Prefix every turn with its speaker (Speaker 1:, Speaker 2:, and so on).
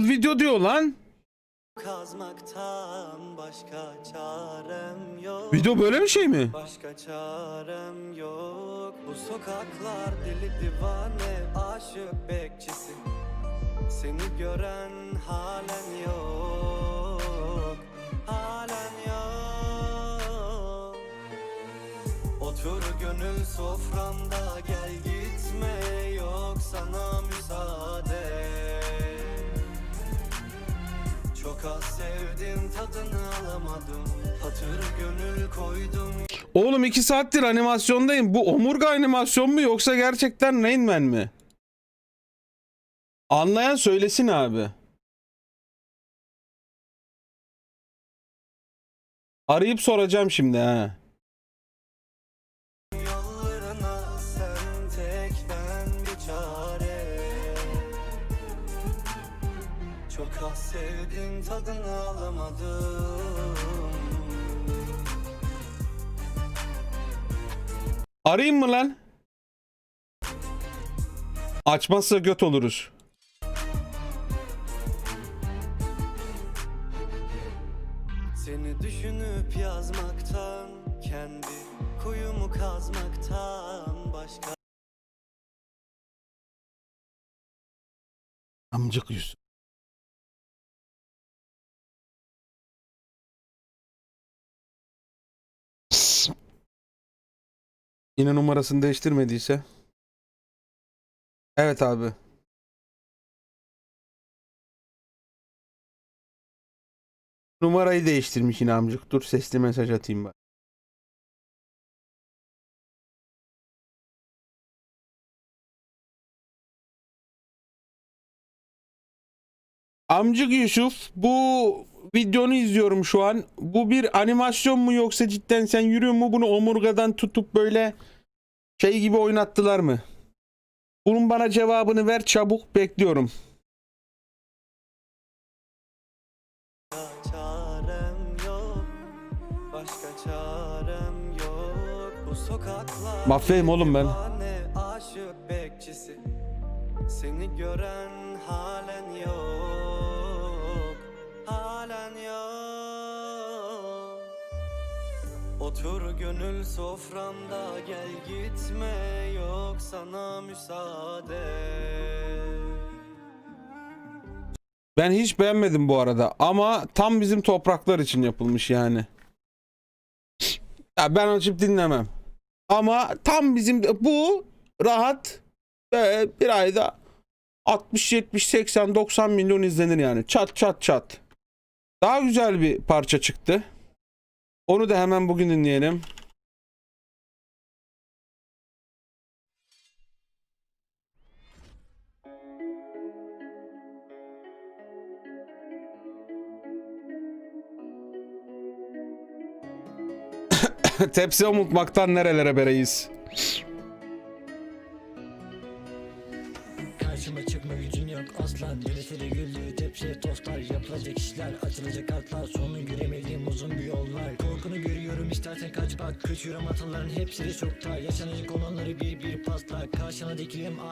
Speaker 1: Video diyor lan.
Speaker 2: Kazmaktan başka çarem yok.
Speaker 1: Video böyle bir şey mi?
Speaker 2: Başka çarem yok. Bu sokaklar deli divane Aşık bekçisi. Seni gören halen yok Halen yok. Otur gönül soframda Gel gitme. Yok sana müsaade
Speaker 1: Oğlum iki saattir animasyondayım. Bu omurga animasyon mu yoksa gerçekten Rain Man mi? Anlayan söylesin abi. Arayıp soracağım şimdi ha.
Speaker 2: Tadını alamadım
Speaker 1: Arayayım mı lan? Açmazsa göt oluruz.
Speaker 2: Seni düşünüp yazmaktan Kendi kuyumu kazmaktan Başka
Speaker 1: Amcık yüz. Yine numarasını değiştirmediyse. Evet abi. Numarayı değiştirmiş yine amcık. Dur sesli mesaj atayım bak. Amcık Yusuf bu videonu izliyorum şu an. Bu bir animasyon mu yoksa cidden sen yürüyor mu bunu omurgadan tutup böyle şey gibi oynattılar mı? Bunun bana cevabını ver çabuk bekliyorum. Mafyayım oğlum ben.
Speaker 2: Seni gören halen yok Halen yok Otur gönül soframda gel gitme yok sana müsaade
Speaker 1: Ben hiç beğenmedim bu arada ama tam bizim topraklar için yapılmış yani. Ya ben açıp dinlemem. Ama tam bizim bu rahat ve bir ayda 60 70 80 90 milyon izlenir yani. Çat çat çat. Daha güzel bir parça çıktı. Onu da hemen bugün dinleyelim. Tepsi umutmaktan nerelere bereyiz.
Speaker 3: Karşıma çıkma gücün yok aslan. Yöneteli güldüğü tepsi tostlar. Yapılacak işler açılacak kartlar Sonu göremediğim uzun bir yol var. Korkunu görüyorum istersen kaç bak. Kaçıyorum ataların hepsi de çokta Yaşanacak olanları bir bir pasla Karşına dikilim an